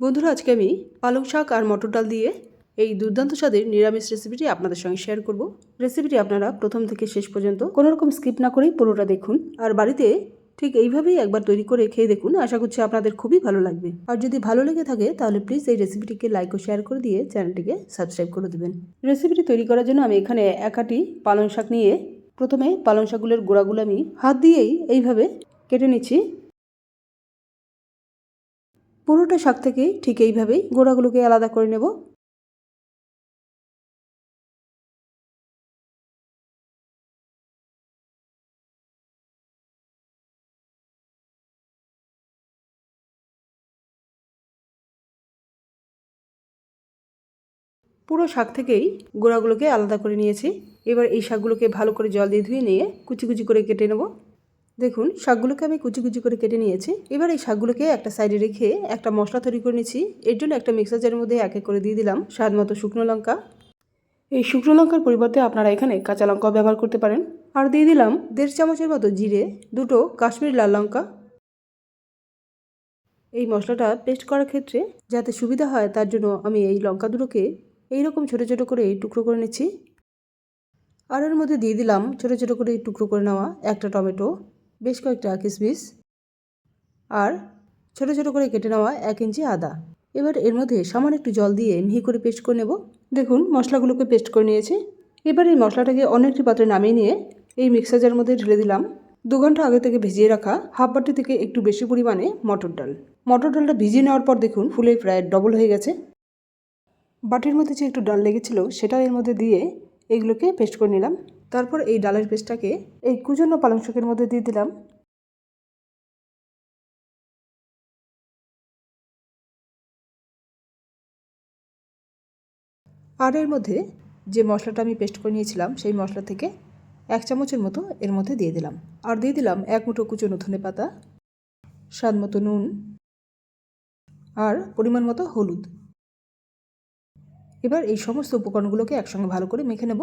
বন্ধুরা, আজকে আমি পালং শাক আর মটর ডাল দিয়ে এই দুর্দান্ত স্বাদের নিরামিষ রেসিপিটি আপনাদের সঙ্গে শেয়ার করব। রেসিপিটি আপনারা প্রথম থেকে শেষ পর্যন্ত কোনো রকম স্কিপ না করেই পুরোটা দেখুন আর বাড়িতে ঠিক এইভাবেই একবার তৈরি করে খেয়ে দেখুন। আশা করছি আপনাদের খুবই ভালো লাগবে। আর যদি ভালো লেগে থাকে, তাহলে প্লিজ এই রেসিপিটিকে লাইক ও শেয়ার করে দিয়ে চ্যানেলটিকে সাবস্ক্রাইব করে দেবেন। রেসিপিটি তৈরি করার জন্য আমি এখানে একাটি পালং শাক নিয়ে প্রথমে পালং শাকগুলোর গোড়াগুলো আমি হাত দিয়েই এইভাবে কেটে নিচ্ছি। পুরোটা শাক থেকে ঠিক এইভাবেই গোড়াগুলোকে আলাদা করে নেব। পুরো শাক থেকেই গোড়াগুলোকে আলাদা করে নিয়েছি। এবার এই শাকগুলোকে ভালো করে জল দিয়ে ধুয়ে নিয়ে কুচি কুচি করে কেটে নেব। দেখুন, শাকগুলোকে আমি কুচি কুচি করে কেটে নিয়েছি। এবার এই শাকগুলোকে একটা সাইডে রেখে একটা মশলা তৈরি করে নিয়েছি এর জন্য একটা মিক্সার জারের মধ্যে এক এক করে দিয়ে দিলাম স্বাদ মতো শুকনো লঙ্কা। এই শুকনো লঙ্কার পরিবর্তে আপনারা এখানে কাঁচা লঙ্কাও ব্যবহার করতে পারেন। আর দিয়ে দিলাম দেড় চামচের মতো জিরে, দুটো কাশ্মীর লাল লঙ্কা। এই মশলাটা পেস্ট করার ক্ষেত্রে যাতে সুবিধা হয়, তার জন্য আমি এই লঙ্কা দুটোকে এইরকম ছোটো ছোটো করে টুকরো করে নিচ্ছি। আর এর মধ্যে দিয়ে দিলাম ছোটো ছোটো করে টুকরো করে নেওয়া একটা টমেটো। বেশ কয়েকটা কিশমিশ আর ছোটো ছোটো করে কেটে নেওয়া এক ইঞ্চি আদা। এবার এর মধ্যে সামান্য একটু জল দিয়ে মিহি করে পেস্ট করে নেব। দেখুন, মশলাগুলোকে পেস্ট করে নিয়েছি। এবার এই মশলাটাকে অন্য একটি পাত্রে নামিয়ে নিয়ে এই মিক্সারের মধ্যে ঢেলে দিলাম। দু ঘণ্টা আগে থেকে ভিজিয়ে রাখা হাফ বাটি থেকে একটু বেশি পরিমাণে মটর ডাল। মটর ডালটা ভিজিয়ে নেওয়ার পর দেখুন, ফুলে প্রায় ডবল হয়ে গেছে। বাটির মধ্যে যে একটু ডাল লেগেছিল, সেটা এর মধ্যে দিয়ে এগুলোকে পেস্ট করে নিলাম। তারপর এই ডালের পেস্টটাকে এই কুজন্য পালং শাকের মধ্যে দিয়ে দিলাম। আর এর মধ্যে যে মশলাটা আমি পেস্ট করে নিয়েছিলাম, সেই মশলা থেকে এক চামচের মতো এর মধ্যে দিয়ে দিলাম। আর দিয়ে দিলাম এক মুঠো কুচনো ধনে পাতা, স্বাদ মতো নুন আর পরিমাণ মতো হলুদ। এবার এই সমস্ত উপকরণগুলোকে একসঙ্গে ভালো করে মেখে নেব।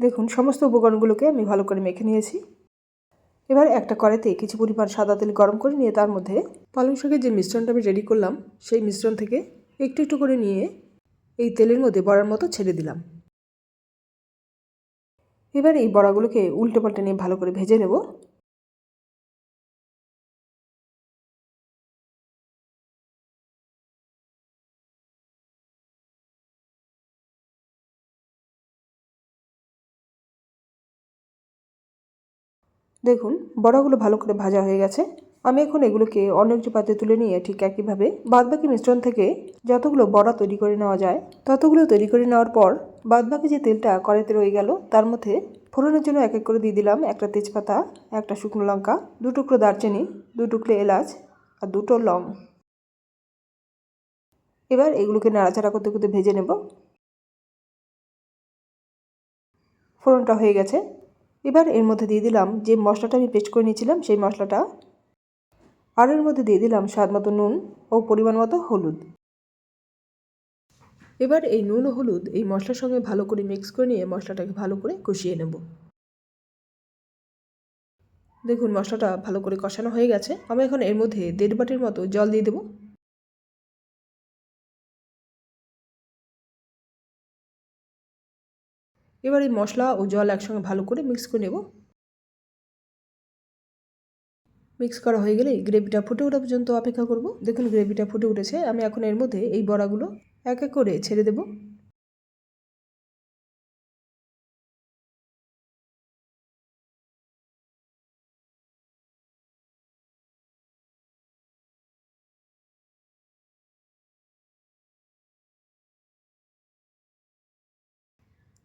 দেখুন, সমস্ত উপকরণগুলোকে আমি ভালো করে মেখে নিয়েছি। এবার একটা কড়াইতে কিছু পরিমাণ সাদা তেল গরম করে নিয়ে তার মধ্যে পালং শাকের যে মিশ্রণটা আমি রেডি করলাম, সেই মিশ্রণ থেকে একটু একটু করে নিয়ে এই তেলের মধ্যে বড়ার মতো ছেড়ে দিলাম। এবার এই বড়াগুলোকে উল্টে পাল্টে নিয়ে ভালো করে ভেজে নেব। দেখুন, বড়াগুলো ভালো করে ভাজা হয়ে গেছে। আমি এখন এগুলোকে অন্য একটি তুলে নিয়ে ঠিক একইভাবে বাদবাকি মিশ্রণ থেকে যতগুলো বড়া তৈরি করে নেওয়া যায়, ততগুলো তৈরি করে নেওয়ার পর বাদবাকি যে তেলটা কড়াইতে রয়ে গেল, তার মধ্যে ফোড়নের জন্য এক এক করে দিয়ে দিলাম একটা তেজপাতা, একটা শুকনো লঙ্কা, দু টুকরো দারচিনি, দু টুকরো এলাচ আর দুটো লং। এবার এগুলোকে নাড়াচাড়া করতে করতে ভেজে নেব। ফোড়নটা হয়ে গেছে। এবার এর মধ্যে দিয়ে দিলাম যে মশলাটা আমি পেস্ট করে নিয়েছিলাম, সেই মশলাটা। আর এর মধ্যে দিয়ে দিলাম স্বাদ মতো নুন ও পরিমাণ মতো হলুদ। এবার এই নুন ও হলুদ এই মশলার সঙ্গে ভালো করে মিক্স করে নিয়ে মশলাটাকে ভালো করে কষিয়ে নেব। দেখুন মশলাটা ভালো করে কষানো হয়ে গেছে। আমি এখন এর মধ্যে দেড় বাটির মতো জল দিয়ে দেবো। এবার এই মশলা ও জল একসঙ্গে ভালো করে মিক্স করে নেব। মিক্স করা হয়ে গেলে গ্রেভিটা ফুটে ওঠা পর্যন্ত অপেক্ষা করব। দেখুন গ্রেভিটা ফুটে উঠেছে। আমি এখন এর মধ্যে এই বড়াগুলো এক এক করে ছেড়ে দেব।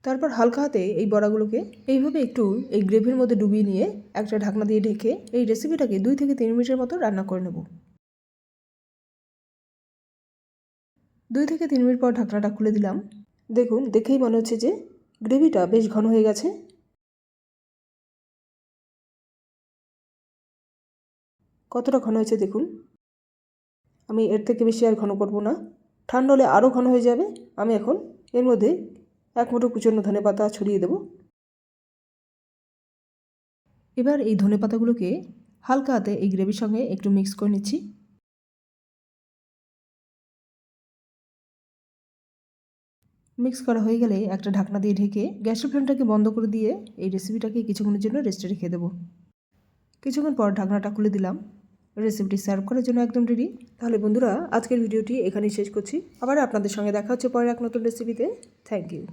তারপর হালকা হাতে এই বড়াগুলোকে এইভাবে একটু এই গ্রেভির মধ্যে ডুবিয়ে নিয়ে একটা ঢাকনা দিয়ে ঢেকে এই রেসিপিটাকে দুই থেকে তিন মিনিটের মতো রান্না করে নেব। দুই থেকে তিন মিনিট পর ঢাকনাটা খুলে দিলাম। দেখুন, দেখেই মনে হচ্ছে যে গ্রেভিটা বেশ ঘন হয়ে গেছে। কতটা ঘন হয়েছে দেখুন। আমি এর থেকে বেশি আর ঘন করব না। ঠান্ডা হলে আরও ঘন হয়ে যাবে। আমি এখন এর মধ্যে এক মুঠো কুচনো ধনে পাতা ছড়িয়ে দেব। এবার এই ধনে পাতাগুলোকে হালকা হাতে এই গ্রেভির সঙ্গে একটু মিক্স করে নিচ্ছি। মিক্স করা হয়ে গেলে একটা ঢাকনা দিয়ে ঢেকে গ্যাসের ফ্লেমটাকে বন্ধ করে দিয়ে এই রেসিপিটাকে কিছুক্ষণের জন্য রেস্টে রেখে দেবো। কিছুক্ষণ পর ঢাকনাটা খুলে দিলাম। রেসিপিটি সার্ভ করার জন্য একদম রেডি তাহলে বন্ধুরা, আজকের ভিডিওটি এখানেই শেষ করছি। আবার আপনাদের সঙ্গে দেখা হচ্ছে পরের এক নতুন রেসিপিতে থ্যাংক ইউ